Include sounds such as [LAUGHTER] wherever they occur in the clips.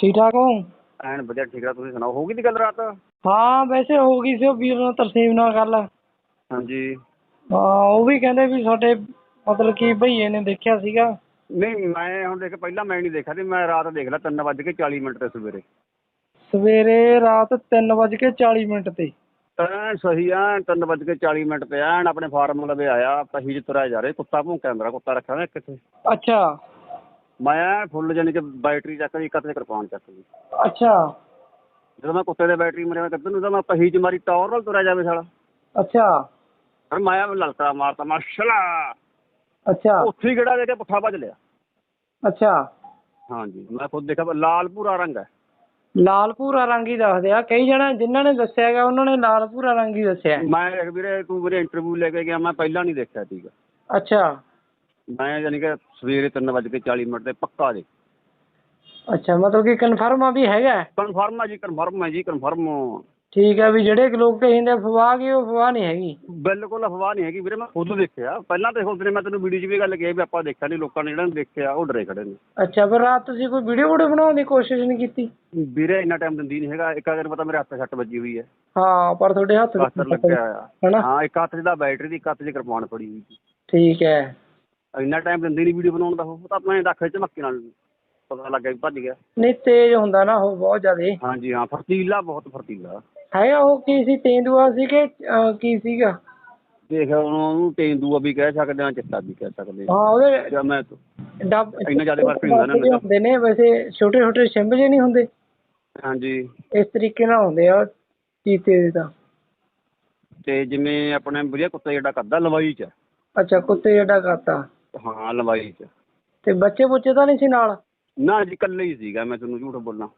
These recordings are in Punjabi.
ਠੀਕ ਠਾਕ ਹੋ? ਐਨ ਵਧੀਆ ਠੀਕ ਆ ਤੁਸੀਂ ਸੁਣਾਓ ਹੋ ਗਈ ਦੀ ਗੱਲ ਰਾਤ? ਹਾਂ ਵੈਸੇ ਹੋ ਗਈ ਸੀ ਉਹ ਵੀਰ ਨਾਲ ਤਰਸੇਮ ਨਾਲ ਗੱਲ। ਹਾਂਜੀ। ਹਾਂ ਉਹ ਵੀ ਕਹਿੰਦੇ ਵੀ ਤੁਹਾਡੇ ਮਤਲਬ ਕਿ ਭਈਏ ਨੇ ਦੇਖਿਆ ਸੀਗਾ। ਨਹੀਂ ਮੈਂ ਹੁਣ ਦੇਖ ਪਹਿਲਾਂ ਮੈਂ ਨਹੀਂ ਦੇਖਿਆ ਤੇ ਮੈਂ ਰਾਤ ਦੇਖ ਲਿਆ ਤਿੰਨ ਵੱਜ ਕੇ 40 ਮਿੰਟ ਤੇ ਸਵੇਰੇ। ਸਵੇਰੇ ਰਾਤ 3:40 ਮਿੰਟ ਤੇ। ਐਨ ਸਹੀ ਆ ਤਿੰਨ ਵੱਜ ਕੇ 40 ਮਿੰਟ ਤੇ ਐਨ ਆਪਣੇ ਫਾਰਮ ਲਵੇ ਆਇਆ ਚ ਤੁਰਿਆ ਜਾ ਰਿਹਾ ਕੁੱਤਾ ਭੌਂਕਿਆ ਮੇਰਾ ਕੁੱਤਾ ਰੱਖਿਆ ਹੋਇਆ ਕਿੱਥੇ ਅੱਛਾ। ਮੈਂ ਫੁੱਲ ਜਾਨੀ ਕਿ ਬੈਟਰੀ ਚੱਕ ਲਈ 'ਚ ਕਿਰਪਾਨ ਚੱਕ ਲਈ ਅੱਛਾ। ਜਦੋਂ ਮੈਂ ਕੁੱਤੇ ਦੇ ਬੈਟਰੀ ਮਰੇ ਮੈਂ ਕਿੱਧਰ ਨੂੰ ਤਾਂ ਮੈਂ ਪਹੀ ਚ ਮਾਰੀ ਟੌਰ ਨਾਲ ਤੁਰਿਆ ਜਾਵੇ ਸਾਲਾ। ਅੱਛਾ। ਫਿਰ ਮੈਂ ਐਵੇਂ ਲਲਕਾ ਮਾਰਤਾ ਮਾਸ਼ਾਅੱਲਾ ਅੱਛਾ। ਉੱਥੇ ਗੇੜਾ ਦੇ ਕੇ ਪੁੱਠਾ ਭੱਜ ਲਿਆ। ਅੱਛਾ। ਹਾਂਜੀ ਮੈਂ ਖੁਦ ਦੇਖਿਆ ਲਾਲ ਭੂਰਾ ਰੰਗ ਹੈ। ਲਾਲ ਭੂਰਾ ਰੰਗ ਹੀ ਦੱਸਦੇ ਆ। ਕਈ ਜਣਾ ਜਿਨ੍ਹਾਂ ਨੇ ਦੱਸਿਆ ਹੈਗਾ ਉਹਨਾਂ ਨੇ ਲਾਲ ਭੂਰਾ ਰੰਗ ਹੀ ਦੱਸਿਆ ਮੈਂ ਵੀਰੇ ਤੂੰ ਵੀਰੇ ਇੰਟਰਵਿਊ ਲੈ ਕੇ ਗਿਆ ਮੈਂ ਪਹਿਲਾਂ ਨਹੀਂ ਦੇਖਿਆ ਠੀਕ ਆ ਅੱਛਾ। ਮੈਂ ਯਾਨੀ ਕਿ ਸਵੇਰੇ ਤਿੰਨ ਵੱਜ ਕੇ 40 ਮਿੰਟ ਤੇ ਪੱਕਾ ਜੀ। ਅੱਛਾ ਮਤਲਬ ਕਿ ਕਨਫਰਮ ਆ ਵੀ ਹੈਗਾ ਹੈ। ਕਨਫਰਮ ਹੈ ਜੀ ਕਨਫਰਮ ਹੈ ਜੀ ਕਨਫਰਮ ਠੀਕ ਹੈ ਵੀ ਜਿਹੜੇ ਲੋਕ ਕਹਿੰਦੇ ਅਫਵਾਹ ਗਏ ਉਹ ਅਫਵਾਹ ਨਹੀਂ ਹੈਗੀ। ਬਿਲਕੁਲ ਅਫਵਾਹ ਨਹੀਂ ਹੈਗੀ ਵੀਰੇ ਮੈਂ ਖੁਦ ਦੇਖਿਆ। ਪਹਿਲਾਂ ਤੇ ਉਸ ਦਿਨ ਮੈਂ ਤੈਨੂੰ ਵੀਡੀਓ 'ਚ ਵੀ ਗੱਲ ਕਹੀ ਵੀ ਆਪਾਂ ਦੇਖਿਆ ਨਹੀਂ ਲੋਕਾਂ ਨੇ ਜਿਹੜਾ ਨੇ ਦੇਖਿਆ ਉਹ ਡਰੇ ਖੜੇ ਨੇ। ਅੱਛਾ ਪਰ ਰਾਤ ਤੁਸੀਂ ਕੋਈ ਵੀਡੀਓ ਵੀਡੀਓ ਬਣਾਉਣ ਦੀ ਕੋਸ਼ਿਸ਼ ਨਹੀਂ ਕੀਤੀ? ਵੀਰੇ ਇੰਨਾ ਟਾਈਮ ਦਿੰਦੀ ਨਹੀਂ ਹੈਗਾ। ਇੱਕ ਅਗਰ ਪਤਾ ਮੇਰੇ ਹੱਥ 'ਤੇ ਸੱਟ ਵੱਜੀ ਹੋਈ ਹੈ। ਹਾਂ ਪਰ ਤੁਹਾਡੇ ਹੱਥ ਵਿੱਚ ਪਲਾਸਟਰ ਲੱਗਿਆ ਹੋਇਆ। ਹੈਨਾ? ਹਾਂ ਇੱਕ ਹੱਥ 'ਚ ਦਾ ਬੈਟਰੀ ਦੀ ਇੱਕ ਹੱਥ 'ਚ ਕਿਰਪਾਨ ਫੜੀ ਹੋਈ ਸੀ। ਠੀਕ ਹੈ। ਇੰਨਾ ਟਾਈਮ ਦਿੰਦੀ ਨਹੀਂ ਵੀਡੀਓ ਬਣਾਉਣ ਦਾ ਉਹ ਉਹ ਤਾਂ ਆਪਣੇ ਦੱਖ 'ਚ ਮੱਕੀ ਨਾਲ ਪਤਾ ਲੱਗਾ ਵੀ ਭੱਜ ਗਿਆ। ਨਹੀਂ ਤੇਜ਼ ਹੁੰਦਾ ਨਾ ਉਹ ਬਹੁਤ ਜ਼ਿਆਦੇ। ਹਾਂਜੀ ਹਾਂ ਫਰਤੀਲਾ ਬਹੁਤ ਫਰਤੀਲਾ। ਹੈਗਾ ਉਹ ਕੀ ਸੀ ਤੇਂਦੂਆ ਸੀ ਕਿ ਅਹ, ਕੀ ਸੀਗਾ? ਦੇਖ ਉਹਨੂੰ ਤੇਂਦੂਆ ਵੀ ਕਹਿ ਸਕਦੇ ਆ ਚਿੱਟਾ ਵੀ ਕਹਿ ਸਕਦੇ ਆ ਹਾਂ ਉਹਦੇ ਜਾਂ ਮੈਂ ਡੱਬ ਇੰਨਾ ਜ਼ਿਆਦਾ ਫ਼ਰਕ ਨਹੀਂ ਹੁੰਦਾ ਨਾ ਇਹਨਾਂ ਦਾ। ਹੁੰਦੇ ਨੇ ਵੈਸੇ ਛੋਟੇ ਛੋਟੇ ਛਿੰਭ ਜਿਹੇ ਨਹੀਂ ਹੁੰਦੇ। ਹਾਂਜੀ। ਇਸ ਤਰੀਕੇ ਨਾਲ ਹੁੰਦੇ ਆ ਚੀਤੇ ਦੇ ਤਾਂ। ਤੇ ਜਿਵੇਂ ਆਪਣੇ ਵਧੀਆ ਕੁੱਤਾ ਜਿਹੜਾ ਕਰਦਾ ਲਵਾਈ ਚ। ਅੱਛਾ ਕੁੱਤੇ ਜਿਹੜਾ ਕਰਤਾ ਹਾਂ ਲਵਾਈ ਚ। ਤੇ ਬੱਚੇ ਬੁੱਚੇ ਤਾਂ ਨਹੀਂ ਸੀ ਨਾਲ? ਨਾ ਜੀ ਇਕੱਲੇ ਹੀ ਸੀਗਾ ਮੈਂ ਤੁਹਾਨੂੰ ਝੂਠ ਬੋਲਾਂ।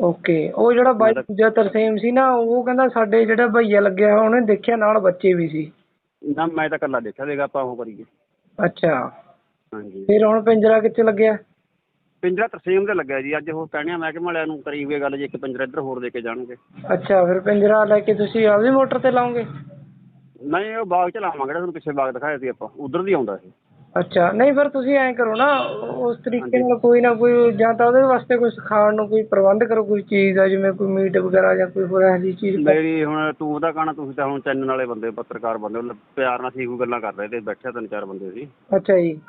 ਓਕੇ ਉਹ ਜਿਹੜਾ ਬਾਈ ਦੂਜਾ ਤਰਸੇਮ ਸੀ ਨਾ ਉਹ ਕਹਿੰਦਾ ਸਾਡੇ ਜਿਹੜਾ ਭਈਆ ਲੱਗਿਆ ਉਹਨੇ ਦੇਖਿਆ ਨਾਲ ਬੱਚੇ ਵੀ ਸੀ। ਨਾ ਮੈਂ ਤਾਂ ਇਕੱਲਾ ਦੇਖਿਆ ਦੇਗਾ ਆਪਾਂ ਉਹ ਕਰੀਏ। ਅੱਛਾ। ਹਾਂਜੀ। ਫਿਰ ਹੁਣ ਪਿੰਜਰਾ ਕਿੱਥੇ ਲੱਗਿਆ? ਪਿੰਜਰਾ ਤਰਸੇਮ ਦੇ ਲੱਗਿਆ ਜੀ ਅੱਜ ਉਹ ਕਹਿਣਿਆ ਮਹਿਕਮੇ ਵਾਲਿਆਂ ਨੂੰ ਕਰੀ ਹੋਈ ਗੱਲ ਜੀ ਇੱਕ ਪਿੰਜਰਾ ਇੱਧਰ ਹੋਰ ਦੇ ਕੇ ਜਾਣਗੇ। ਅੱਛਾ ਫਿਰ ਪਿੰਜਰਾ ਲੈ ਕੇ ਤੁਸੀਂ ਆਪਦੀ ਮੋਟਰ ਤੇ ਲਾਓਗੇ? ਨਹੀਂ ਉਹ ਬਾਗ ਚ ਲਾਵਾਂਗੇ ਜਿਹੜਾ ਤੁਹਾਨੂੰ ਪਿੱਛੇ ਬਾਗ ਦਿਖਾਇਆ ਸੀ ਆਪਾਂ ਉਧਰ ਦੀ ਆਉਂਦਾ ਇਹ। ਅੱਛਾ ਨਹੀਂ ਫਿਰ ਤੁਸੀਂ ਐਂ ਕਰੋ ਨਾ ਉਸ ਤਰੀਕੇ ਨਾਲ ਕੋਈ ਨਾ ਕੋਈ ਜਾਂ ਤਾਂ ਉਹਦੇ ਵਾਸਤੇ ਕੋਈ ਖਾਣ ਨੂੰ ਕੋਈ ਪ੍ਰਬੰਧ ਕਰੋ ਕੋਈ ਚੀਜ਼ ਦਾ ਜਿਵੇਂ ਕੋਈ ਮੀਟ ਵਗੈਰਾ ਜਾਂ ਕੋਈ ਹੋਰ ਇਹੋ ਜਿਹੀ ਚੀਜ਼। ਮੇਰੀ ਹੁਣ ਤੂੰ ਉਹਦਾ ਕਹਣਾ ਤੁਸੀਂ ਤਾਂ ਹੁਣ ਚੈਨਲ ਵਾਲੇ ਬੰਦੇ ਪੱਤਰਕਾਰ ਬੰਦੇ ਹੋ, ਪਿਆਰ ਨਾਲ ਸੀ ਕੋਈ ਗੱਲਾਂ ਕਰ ਰਹੇ ਤੇ ਬੈਠੇ ਤਿੰਨ ਚਾਰ ਬੰਦੇ ਸੀ। ਅੱਛਾ ਜੀ।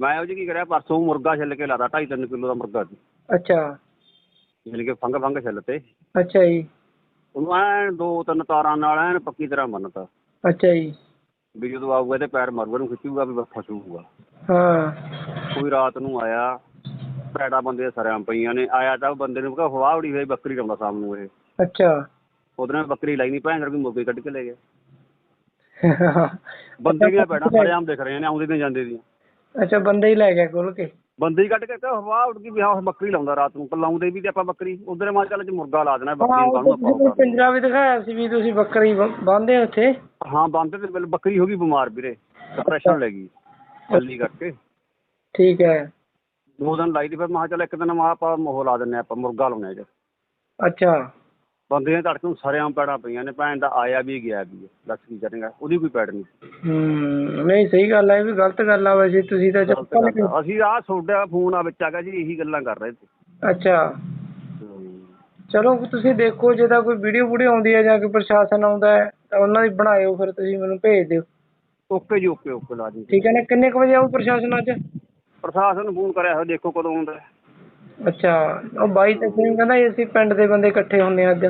ਮੈਂ ਉਹ ਜੀ ਕੀ ਕਰਿਆ ਪਰਸੋਂ ਮੁਰਗਾ ਛਿੱਲ ਕੇ ਲਾਦਾ 2.5 3 ਕਿਲੋ ਦਾ ਮੁਰਗਾ ਸੀ। ਅੱਛਾ। ਯਾਨੀ ਕਿ ਫੰਗ ਫੰਗ ਛਿੱਲ ਤੇ। ਅੱਛਾ ਜੀ। ਉਹਨੂੰ ਐਨ ਦੋ ਤਿੰਨ ਤਾਰਾਂ ਨਾਲ ਐਨ ਪੱਕੀ ਤਰ੍ਹਾਂ ਬੰਨਤਾ। ਅੱਛਾ ਜੀ। ਵੀ ਜਦੋਂ ਆਊਗਾ ਤੇ ਪੈਰ ਮਾਰੂਗਾ ਨੂੰ ਖਿੱਚੂਗਾ ਵੀ ਬਸ ਫਸੂਗਾ। ਹਾਂ। ਕੋਈ ਰਾਤ ਨੂੰ ਆਇਆ ਪੈੜਾ ਬੰਦੇ ਸਰਿਆਂ ਪਈਆਂ ਨੇ ਆਇਆ ਤਾਂ ਉਹ ਬੰਦੇ ਨੂੰ ਕਹਾ ਹਵਾ ਉੜੀ ਹੋਈ ਬੱਕਰੀ ਲਾਉਂਦਾ ਸ਼ਾਮ ਨੂੰ ਇਹ। ਅੱਛਾ। ਨਾਲ ਬੱਕਰੀ ਲਾਈ ਨਹੀਂ ਭੈਣ ਕਰਕੇ ਮੁਰਗੇ ਕੱਢ ਕੇ ਲੈ ਗਿਆ। [LAUGHS] ਬੰਦੇ ਦੀਆਂ ਪੈੜਾਂ ਸਰਿਆਮ ਦਿਖ ਰਹੇ ਨੇ ਆਉਂਦੇ ਦੀਆਂ ਜਾਂਦੇ ਦੀਆਂ। ਅੱਛਾ ਬੰਦਾ ਹੀ ਲੈ ਗਿਆ ਖੋਲ ਕੇ? ਬੰਦੇ ਹੀ ਕੱਢ ਕੇ ਕਹਾ ਹਵਾ ਉੱਡ ਗਈ ਵੀ ਹਾਂ ਬੱਕਰੀ ਲਾਉਂਦਾ ਰਾਤ ਨੂੰ ਲਾਉਂਦੇ ਵੀ ਤੇ ਆਪਾਂ ਬੱਕਰੀ ਉਧਰ ਮਾਂ ਚੱਲ ਚ ਮੁਰਗਾ ਲਾ ਦੇਣਾ ਬੱਕਰੀ ਨੂੰ ਕਾਹਨੂੰ ਆਪਾਂ ਉਹ। ਪਿੰਜਰਾ ਵੀ ਦਿਖਾਇਆ ਸੀ ਵੀ ਤੁਸੀਂ ਬੱਕਰੀ ਬੰਨਦੇ ਉੱਥੇ। ਹਾਂ ਬੰਦ ਤੇ ਬਿਲ- ਬੱਕਰੀ ਹੋ ਗਈ ਬਿਮਾਰ ਵੀਰੇ। ਡਿਪਰੈਸ਼ਨ ਲੈ ਗਈ। ਚੱਲੀ ਕਰਕੇ। ਠੀਕ ਹੈ। ਦੋ ਦਿਨ ਲਾਈ ਦੀ ਫਿਰ ਮੈਂ ਕਿਹਾ ਚੱਲ ਇੱਕ ਦਿਨ ਮਾ ਆਪਾਂ ਮੋਹ ਲਾ ਦਿੰਨੇ ਆਪਾਂ ਮੁਰਗਾ ਲਾਉਣੇ ਅੱਜ ਅੱਛਾ। ਬੰਦੇ ਨੇ ਧੜਕ ਨੂੰ ਸਰਿਆਂ ਪੈੜਾਂ ਪਈਆਂ ਨੇ ਭੈਣ ਦਾ ਆਇਆ ਵੀ ਗਿਆ ਵੀ। ਦੱਸ ਕੀ ਕਰੇਗਾ ਉਹਦੀ ਕੋਈ ਪੈੜ ਨਹੀਂ। ਹੂੰ ਨਹੀਂ ਸਹੀ ਗੱਲ ਹੈ ਇਹ ਵੀ ਗਲਤ ਗੱਲ ਆ ਵੈਸੇ ਤੁਸੀਂ ਤਾਂ ਚੱਪਲ ਆ। ਅਸੀਂ ਆਹ ਤੁਹਾਡਾ ਫੋਨ ਆ ਵਿੱਚ ਆ ਗਿਆ ਜੀ ਇਹੀ ਗੱਲਾਂ ਕਰ ਰਹੇ ਸੀ। ਅੱਛਾ। ਚਲੋ ਤੁਸੀਂ ਦੇਖੋ ਜੇ ਤਾਂ ਕੋਈ ਵੀਡੀਓ ਵੀਡੀਓ ਆਉਂਦੀ ਹੈ ਜਾਂ ਕੋਈ ਪ੍ਰਸ਼ਾਸਨ ਆਉਂਦਾ ਹੈ ਤਾਂ ਉਹਨਾਂ ਦੀ ਬਣਾਇਓ ਫਿਰ ਤੁਸੀਂ ਮੈਨੂੰ ਭੇਜ ਦਿਓ। ਓਕੇ ਜੀ ਓਕੇ ਓਕੇ ਲਾ ਜੀ ਠੀਕ ਹੈ ਨਾ? ਕਿੰਨੇ ਕੁ ਵਜੇ ਆਊ ਪ੍ਰਸ਼ਾਸਨ ਅੱਜ? ਪ੍ਰਸ਼ਾਸਨ ਨੂੰ ਫੋਨ ਕਰਿਆ ਹੋਇਆ ਦੇਖੋ ਕਦੋਂ ਆਉਂਦਾ ਹੈ। ਅੱਛਾ ਉਹ ਬਾਈ ਤੇ ਸਿੰਘ ਕਹਿੰਦਾ ਜੀ ਅਸੀਂ ਪਿੰਡ ਦੇ ਬੰਦੇ ਇਕੱਠੇ ਹੁੰਨੇ ਆ ਅੱਜ?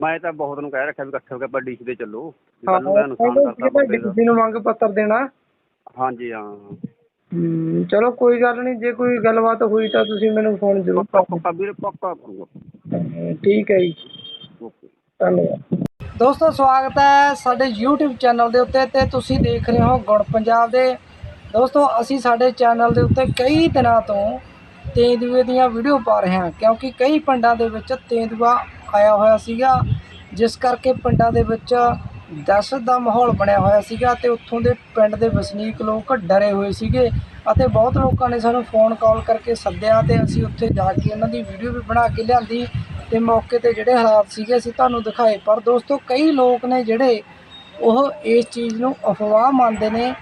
ਮੈਂ ਤਾਂ ਬਹੁਤ ਨੂੰ ਕਹਿ ਰੱਖਿਆ ਵੀ ਇਕੱਠੇ ਹੋ ਕੇ ਆਪਾਂ ਡੀਸ਼ ਦੇ ਚੱਲੋ। ਵੀ ਹਾਂ ਕੱਲ੍ਹ ਨੂੰ ਇਹਦਾ ਨੁਕਸਾਨ ਕਰਤਾ ਬੰਦੇ ਦਾ ਕਿਸੇ ਨੂੰ ਮੰਗ ਪੱਤਰ ਦੇਣਾ। ਹਾਂਜੀ ਹਾਂ। ਚਲੋ ਕੋਈ ਗੱਲ ਨਹੀਂ ਜੇ ਕੋਈ ਗੱਲਬਾਤ ਹੋਈ ਤਾਂ ਤੁਸੀਂ ਮੈਨੂੰ ਫੋਨ ਜ਼ਰੂਰ ਪੱਕਾ ਪੱਕਾ ਵੀਰੇ ਪੱਕਾ ਕਰੂੰਗਾ। ਠੀਕ ਹੈ ਜੀ। ਓਕੇ। ਧੰਨਵਾਦ। ਦੋਸਤੋ, ਸਵਾਗਤ ਹੈ ਸਾਡੇ YouTube ਚੈਨਲ ਦੇ ਉੱਤੇ ਤੇ ਤੁਸੀਂ ਦੇਖ ਰਹੇ ਹੋ ਗੁੜ ਪੰਜਾਬ ਦੇ। ਦੋਸਤੋ, ਅਸੀਂ ਸਾਡੇ ਚੈਨਲ ਦੇ ਉੱਤੇ ਕਈ ਦਿਨਾਂ ਤੋਂ ਤੇਂਦੂਏ ਦੀਆਂ ਵੀਡੀਓ ਪਾ ਰਹੇ ਹਾਂ, ਕਿਉਂਕਿ ਕਈ ਪਿੰਡਾਂ ਦੇ ਵਿੱਚ ਤੇਂਦੂਆ ਆਇਆ ਹੋਇਆ ਸੀਗਾ, ਜਿਸ ਕਰਕੇ ਪਿੰਡਾਂ ਦੇ ਵਿੱਚ ਦਹਿਸ਼ਤ ਦਾ ਮਾਹੌਲ ਬਣਿਆ ਹੋਇਆ ਸੀਗਾ ਤੇ ਉੱਥੋਂ ਦੇ ਪਿੰਡ ਦੇ ਵਸਨੀਕ ਲੋਕ ਡਰੇ ਹੋਏ ਸੀਗੇ ਅਤੇ ਬਹੁਤ ਲੋਕਾਂ ਨੇ ਸਾਨੂੰ ਫੋਨ ਕਾਲ ਕਰਕੇ ਸੱਦਿਆ ਤੇ ਅਸੀਂ ਉੱਥੇ ਜਾ ਕੇ ਉਹਨਾਂ ਦੀ ਵੀਡੀਓ ਵੀ ਬਣਾ ਕੇ ਲਿਆਂਦੀ ਤੇ ਮੌਕੇ ਤੇ ਜਿਹੜੇ ਹਾਲਾਤ ਸੀਗੇ ਅਸੀਂ ਤੁਹਾਨੂੰ ਦਿਖਾਏ। ਪਰ ਦੋਸਤੋ, ਕਈ ਲੋਕ ਨੇ ਜਿਹੜੇ ਉਹ ਇਸ ਚੀਜ਼ ਨੂੰ ਅਫਵਾਹ ਮੰਨਦੇ ਨੇ।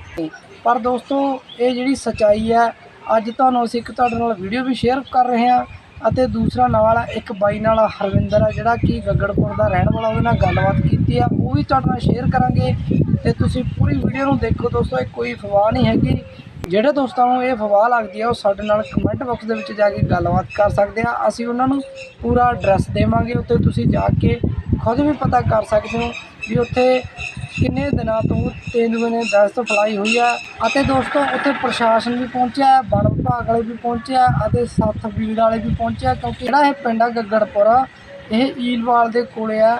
ਪਰ ਦੋਸਤੋ, ਇਹ ਜਿਹੜੀ ਸਚਾਈ ਹੈ, ਅੱਜ ਤੁਹਾਨੂੰ ਅਸੀਂ ਇੱਕ ਤੁਹਾਡੇ ਨਾਲ ਵੀਡੀਓ ਵੀ ਸ਼ੇਅਰ ਕਰ ਰਹੇ ਹਾਂ ਅਤੇ ਦੂਸਰਾ ਨਾਲ ਇੱਕ ਬਾਈ ਨਾਲ ਹਰਵਿੰਦਰ ਆ, ਜਿਹੜਾ ਕਿ ਗੱਗੜਪੁਰ ਦਾ ਰਹਿਣ ਵਾਲਾ, ਉਹਦੇ ਨਾਲ ਗੱਲਬਾਤ ਕੀਤੀ ਆ। ਉਹ ਵੀ ਤੁਹਾਡੇ ਨਾਲ ਸ਼ੇਅਰ ਕਰਾਂਗੇ ਤੇ ਤੁਸੀਂ ਪੂਰੀ ਵੀਡੀਓ ਨੂੰ ਦੇਖੋ ਦੋਸਤੋ, ਇਹ ਕੋਈ ਫਵਾਹ ਨਹੀਂ ਹੈਗੀ। ਜਿਹੜੇ ਦੋਸਤਾਂ ਨੂੰ ਇਹ ਫਵਾ ਲੱਗਦੀ ਆ, ਉਹ ਸਾਡੇ ਨਾਲ ਕਮੈਂਟ ਬਾਕਸ ਦੇ ਵਿੱਚ ਜਾ ਕੇ ਗੱਲਬਾਤ ਕਰ ਸਕਦੇ ਆ। ਅਸੀਂ ਉਹਨਾਂ ਨੂੰ ਪੂਰਾ ਐਡਰੈਸ ਦੇਵਾਂਗੇ ਉੱਤੇ ਤੁਸੀਂ ਜਾ ਕੇ ਖੁਦ ਵੀ ਪਤਾ ਕਰ ਸਕਦੇ ਹੋ ਵੀ ਉੱਥੇ ਕਿੰਨੇ ਦਿਨਾਂ ਤੋਂ ਤੇਂਦੂਏ ਨੇ ਦਸਤ ਫਲਾਈ ਹੋਈ ਆ। ਅਤੇ ਦੋਸਤੋ, ਉੱਥੇ ਪ੍ਰਸ਼ਾਸਨ ਵੀ ਪਹੁੰਚਿਆ, ਵਣ ਵਿਭਾਗ ਵਾਲੇ ਵੀ ਪਹੁੰਚਿਆ, ਅਤੇ ਸੱਥ ਬੀੜ ਵਾਲੇ ਵੀ ਪਹੁੰਚਿਆ, ਕਿਉਂਕਿ ਜਿਹੜਾ ਇਹ ਪਿੰਡ ਆ ਗੱਗੜਪੁਰਾ, ਇਹ ਈਲਵਾਲ ਦੇ ਕੋਲੇ ਆ।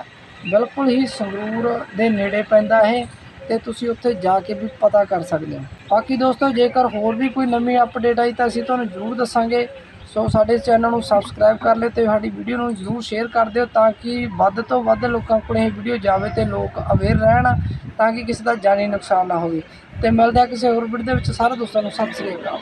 ਬਿਲਕੁਲ ਹੀ ਸੰਗਰੂਰ ਦੇ ਨੇੜੇ ਪੈਂਦਾ ਇਹ। ਤੇ ਤੁਸੀਂ ਉੱਥੇ ਜਾ ਕੇ ਵੀ ਪਤਾ ਕਰ ਸਕਦੇ ਹੋ। ਬਾਕੀ ਦੋਸਤੋ, ਜੇਕਰ ਹੋਰ ਵੀ ਕੋਈ ਨਵੀਂ ਅਪਡੇਟ ਆਈ ਤਾਂ ਅਸੀਂ ਤੁਹਾਨੂੰ ਜ਼ਰੂਰ ਦੱਸਾਂਗੇ। ਸੋ ਸਾਡੇ ਚੈਨਲ ਨੂੰ ਸਬਸਕ੍ਰਾਈਬ ਕਰ ਲਿਓ ਤੇ ਸਾਡੀ ਵੀਡੀਓ ਨੂੰ ਜ਼ਰੂਰ ਸ਼ੇਅਰ ਕਰ ਦਿਓ ਤਾਂ ਕਿ ਵੱਧ ਤੋਂ ਵੱਧ ਲੋਕਾਂ ਕੋਲ ਇਹ ਵੀਡੀਓ ਜਾਵੇ ਤੇ ਲੋਕ ਅਵੇਅਰ ਰਹਿਣ ਤਾਂ ਕਿ ਕਿਸੇ ਦਾ ਜਾਨੀ ਨੁਕਸਾਨ ਨਾ ਹੋਵੇ। ਤੇ ਮਿਲਦਾ ਕਿਸੇ ਹੋਰ ਵੀਡੀਓ ਦੇ ਵਿੱਚ। ਸਾਰੇ ਦੋਸਤਾਂ ਨੂੰ ਸਤਿ ਸ੍ਰੀ ਅਕਾਲ।